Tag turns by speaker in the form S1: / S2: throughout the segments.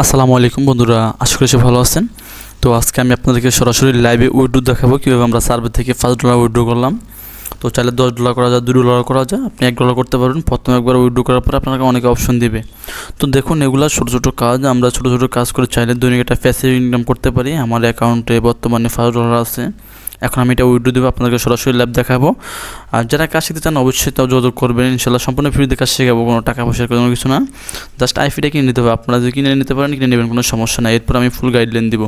S1: আসসালামু আলাইকুম বন্ধুরা, আশা করি ভালো আছেন। তো আজকে আমি আপনাদেরকে সরাসরি লাইভে উইড্রো দেখাবো, কীভাবে আমরা সার্ভে থেকে ফার্স্ট ডলার উইড্রো করলাম। তো চাইলে দশ ডলার করা যায়, দুই ডলার করা যায়, আপনি এক ডলার করতে পারবেন প্রথমে একবার উইড্রো করার পরে আপনাকে অনেক অপশন দিবে। তো দেখুন, এগুলো ছোটো ছোটো কাজ, আমরা ছোটো ছোটো কাজ করে চাইলে দৈনিক একটা প্যাসিভ ইনকাম করতে পারি। আমার অ্যাকাউন্টে বর্তমানে ফার্স্ট ডলার আছে। এখন আমি এটা উইডো দেবো, আপনাদেরকে সরাসরি ল্যাব দেখাবো। আর যারা কাজ শিখতে চান, অবশ্যই তাও যোগাযোগ করবেন। ইনশাল্লাহ সম্পূর্ণ ফ্রিতে কাজ শেখাবো, কোনো টাকা পয়সার কোনো কিছু না। জাস্ট আইফিটা কিনে নিতে হবে। আপনারা যদি কিনে নিতে পারেন, কিনে নেবেন, কোনো সমস্যা নাই। এরপর আমি ফুল গাইডলাইন দিব।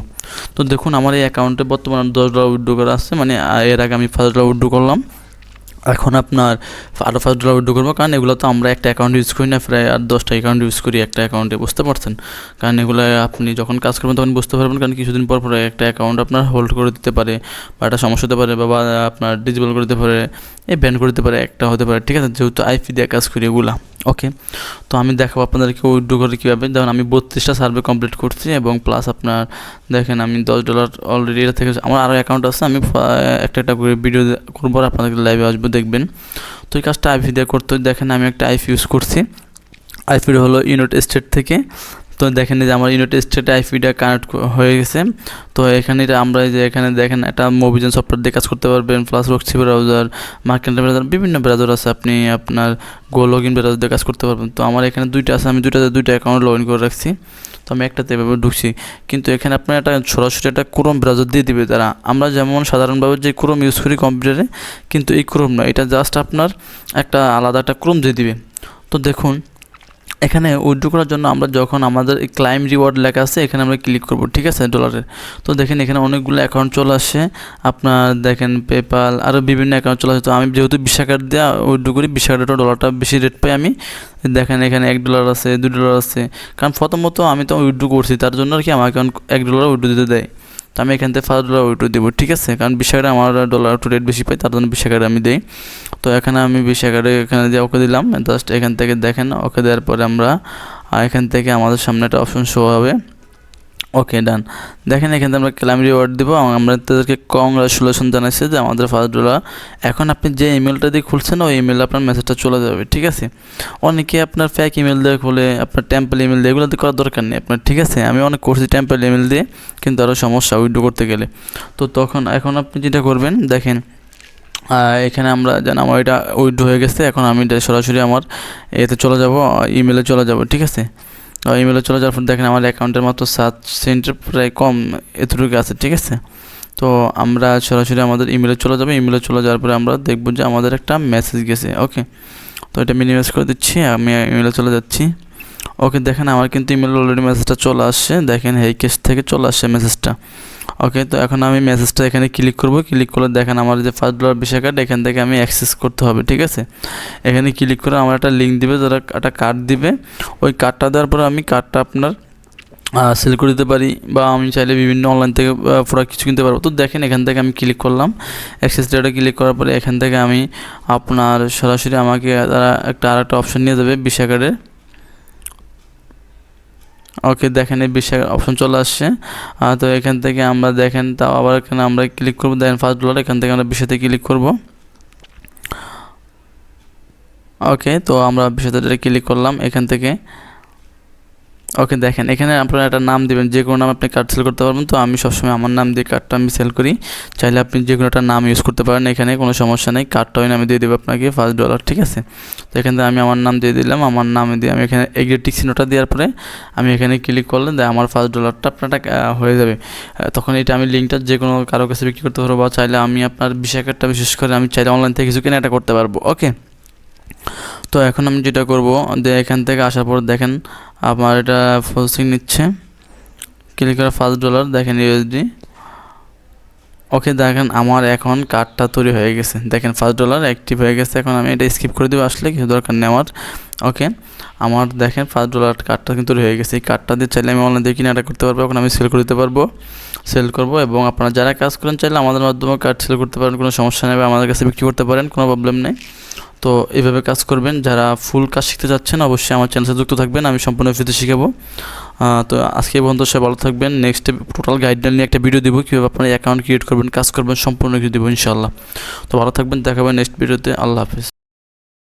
S1: তো দেখুন, আমার এই অ্যাকাউন্টে বর্তমানে দশ ডলার উইড্রো করা আছে। মানে এর আগে আমি ফার্স্ট ডলার উইড্রো করলাম। এখন আপনার আরও ফার্স্ট ডলার উইড্রো করব, কারণ এগুলো তো আমরা একটা অ্যাকাউন্ট ইউজ করি না, প্রায় আর দশটা অ্যাকাউন্ট ইউজ করি একটা অ্যাকাউন্টে বুঝতে পারছেন? কারণ এগুলো আপনি যখন কাজ করবেন তখন বুঝতে পারবেন, কারণ কিছুদিন পর পরে একটা অ্যাকাউন্ট আপনার হোল্ড করে দিতে পারে, বা একটা সমস্যা হতে পারে, বা আপনার ডিজেবল করে দিতে পারে, এই ব্যান করে দিতে পারে, একটা হতে পারে, ঠিক আছে? যেহেতু আইপি দিয়ে কাজ করি এগুলা। ওকে তো আমি দেখাবো আপনাদেরকে উইড্রো করে কীভাবে। দেখুন, আমি বত্রিশটা সার্ভে কমপ্লিট করছি এবং প্লাস আপনার দেখেন আমি দশ ডলার অলরেডি এটা থেকে আমার আরও অ্যাকাউন্ট আছে। আমি একটা একটা করে ভিডিও করব আর আপনাদেরকে লাইভে আসব, দেখবেন। তো এই কাজটা আইফি দিয়ে করতে দেখেন, আমি একটা আইফি ইউজ করছি। আইফিড হলো ইউনাইটেড স্টেট থেকে তো দেখেন যে আমার ইউনাইটেড স্টেটে আইপিটা কানেক্ট হয়ে গেছে। তো এখানে আমরা যে এখানে দেখেন একটা মোবিজন সফটওয়্যার দিয়ে কাজ করতে পারবেন plus Roxie browser market browser বিভিন্ন ব্রাউজার আছে আপনি আপনার গো লগ ইন ব্রাউজার দিয়ে কাজ করতে পারবেন। তো আমার এখানে দুইটা আছে, আমি দুইটাতে দুইটা অ্যাকাউন্ট লগ ইন করে রাখছি। তো আমি একটাতে এভাবে ঢুকছি। কিন্তু এখানে আপনার একটা সরাসরি একটা ক্রোম ব্রাউজার দিয়ে দিবে তারা। আমরা যেমন সাধারণভাবে যে ক্রোম ইউজ করি কম্পিউটারে কিন্তু এই ক্রোম না এটা জাস্ট আপনার একটা আলাদা একটা ক্রোম দিয়ে দিবে। তো দেখুন এখানে উইথড্র করার জন্য আমরা যখন আমাদের ক্লাইম রিওয়ার্ড লেখা আছে, এখানে আমরা ক্লিক করব, ঠিক আছে ডলারের তো দেখেন এখানে অনেকগুলো অ্যাকাউন্ট চলে আসে। আপনার দেখেন পেপাল আরও বিভিন্ন অ্যাকাউন্ট চলে আসে। তো আমি যেহেতু বিশা কার্ড দিয়ে উইথড্র করি বিশা কার্ডের ডলারটা বেশি রেট পাই আমি। দেখেন এখানে এক ডলার আছে দু ডলার আছে। কারণ প্রথমত আমি তো উইথড্র করছি, তার জন্য আর কি আমাকে এক ডলার উইথড্র দিতে দেয়। তো আমি এখান থেকে ফার্স্ট ডলার উইথড্র দেবো, ঠিক আছে? কারণ বিশ হাজারে আমার ডলার একটু রেট বেশি পাই, তার জন্য বিশ হাজারে আমি দিই। তো এখানে আমি বিশ হাজারে এখানে দিয়ে ওকে দিলাম। জাস্ট এখান থেকে দেখেন, ওকে দেওয়ার পরে আমরা এখান থেকে আমাদের সামনে একটা অপশন শো হবে। ওকে ডান দেখেন, এখান আমরা ক্লাইম রিওয়ার্ড দেবো। আমরা তাদেরকে কংগ্রাচুলেশন জানাচ্ছি যে আমাদের ফার্স্ট ডলার এখন আপনি যে ইমেলটা দিয়ে খুলছেন, ওই ইমেলে আপনার মেসেজটা চলে যাবে, ঠিক আছে? অনেকে আপনার ফ্যাক ইমেল দিয়ে খুলে, আপনার টেম্পল ইমেল দিয়ে, এগুলো করার দরকার নেই আপনার, ঠিক আছে? আমি অনেক করছি টেম্পল ইমেল দিয়ে, কিন্তু আরও সমস্যা, উইড্রো করতে গেলে। তো তখন, এখন আপনি যেটা করবেন, দেখেন এখানে আমরা যেন আমার এটা উইড্রো হয়ে গেছে, এখন আমি সরাসরি আমার এতে চলে যাব ইমেলে চলে যাব, ঠিক আছে? ইমেলে চলে যাওয়ার পর দেখেন আমার অ্যাকাউন্টের মাত্র সাত সেন্টের প্রায় কম এতটুকু আছে, ঠিক আছে? তো আমরা সরাসরি আমাদের ইমেলে চলে যাব। ইমেলে চলে যাওয়ার পরে আমরা দেখব যে আমাদের একটা মেসেজ গেছে ওকে তো এটা মিনিমাইজ করে দিচ্ছি, আমি ইমেলে চলে যাচ্ছি। ওকে দেখেন আমার কিন্তু ইমেলে অলরেডি মেসেজটা চলে আসছে। দেখেন এই কেস থেকে চলে আসছে মেসেজটা ওকে তো এখন আমি মেসেজটা এখানে ক্লিক করব। ক্লিক করলে দেখেন আমার যে ফার্স্ট ডলার বিশা কার্ড এখান থেকে আমি অ্যাক্সেস করতে হবে, ঠিক আছে? এখানে ক্লিক করে আমার একটা লিঙ্ক দিবে যারা একটা কার্ড দিবে। ওই কার্ডটা দেওয়ার পরে আমি কার্ডটা আপনার সেল করে দিতে পারি বা আমি চাইলে বিভিন্ন অনলাইন থেকে প্রোডাক্ট কিছু কিনতে পারব। তো দেখেন এখান থেকে আমি ক্লিক করলাম। অ্যাক্সেস ডেটা ক্লিক করার পরে এখান থেকে আমি আপনার সরাসরি আমাকে তারা একটা আর একটা অপশন নিয়ে দেবে বিশা কার্ডের ওকে দেখেন এই বিশা অপশন চলে আসছে। তো এখান থেকে আমরা দেখেন, তাও আবার এখানে আমরা ক্লিক করব। দেখেন ফার্স্ট ডলার এখান থেকে আমরা বিষয়তে ক্লিক করব। ওকে তো আমরা বিষয়তে ক্লিক করলাম এখান থেকে। ওকে, দেখেন, এখানে আপনারা একটা নাম দিবেন, যে কোনো নাম আপনি কার্ড সেল করতে পারবেন। তো আমি সবসময় আমার নাম দিয়ে কার্ডটা আমি সেল করি। চাইলে আপনি যে কোনো একটা নাম ইউজ করতে পারেন এখানে, কোনো সমস্যা নেই। কার্ডটা ওই নামে দিয়ে দেবো আপনাকে ফার্স্ট ডলার ঠিক আছে? তো এখান থেকে আমি আমার নাম দিয়ে দিলাম। আমার নামে দিয়ে আমি এখানে এগ্রেটিক চিহ্নটা দেওয়ার পরে আমি এখানে ক্লিক করলে আমার ফার্স্ট ডলারটা আপনারটা হয়ে যাবে। তখন এটা আমি লিঙ্কটা যে কোনো কারও কাছে বিক্রি করতে পারব বা চাইলে আমি আপনার বিশা কার্ডটা বিশেষ করে আমি চাইলে অনলাইন থেকে কিছু কিনে এটা করতে পারব, ওকে? তো এখন আমি যেটা করব যে এখান থেকে আসার পর দেখেন আমার এটা প্রসেসিং নিচ্ছে। ক্লিক করে ফার্স্ট ডলার দেখেন ইউএসডি ওকে দেখেন আমার এখন কার্ডটা তৈরি হয়ে গেছে। দেখেন ফার্স্ট ডলার অ্যাক্টিভ হয়ে গেছে। এখন আমি এটা স্কিপ করে দেবো আসলে, কিছু দরকার নেই আমার। ওকে আমার দেখেন ফার্স্ট ডলার কার্ডটা কিন্তু তৈরি হয়ে গেছে। এই কার্ডটা দিয়ে চাইলে আমি অনলাইন দিয়ে এটা করতে পারব, এখন আমি সেল করে দিতে পারব। সেল করব এবং আপনারা যারা কাজ করেন চাইলে আমাদের মাধ্যমে কার্ড সেল করতে পারেন, কোনো সমস্যা নেই আমাদের কাছে বিক্রি করতে পারেন, কোনো প্রবলেম নেই। তো এভাবে কাজ করবেন। যারা ফুল কাজ শিখতে যাচ্ছেন, অবশ্যই আমার চ্যানেলে যুক্ত থাকবেন। আমি সম্পূর্ণ ফ্রিতে শিখাবো। তো আজকে বন্ধ সবাই ভালো থাকবেন। নেক্সট টোটাল গাইডলাইন নিয়ে একটা ভিডিও দেবো। কীভাবে আপনার অ্যাকাউন্ট ক্রিয়েট করবেন, কাজ করবেন, সম্পূর্ণ কিছু দেবো ইনশাল্লাহ তো ভালো থাকবেন। দেখাবেন নেক্সট ভিডিওতে আল্লাহ হাফিজ।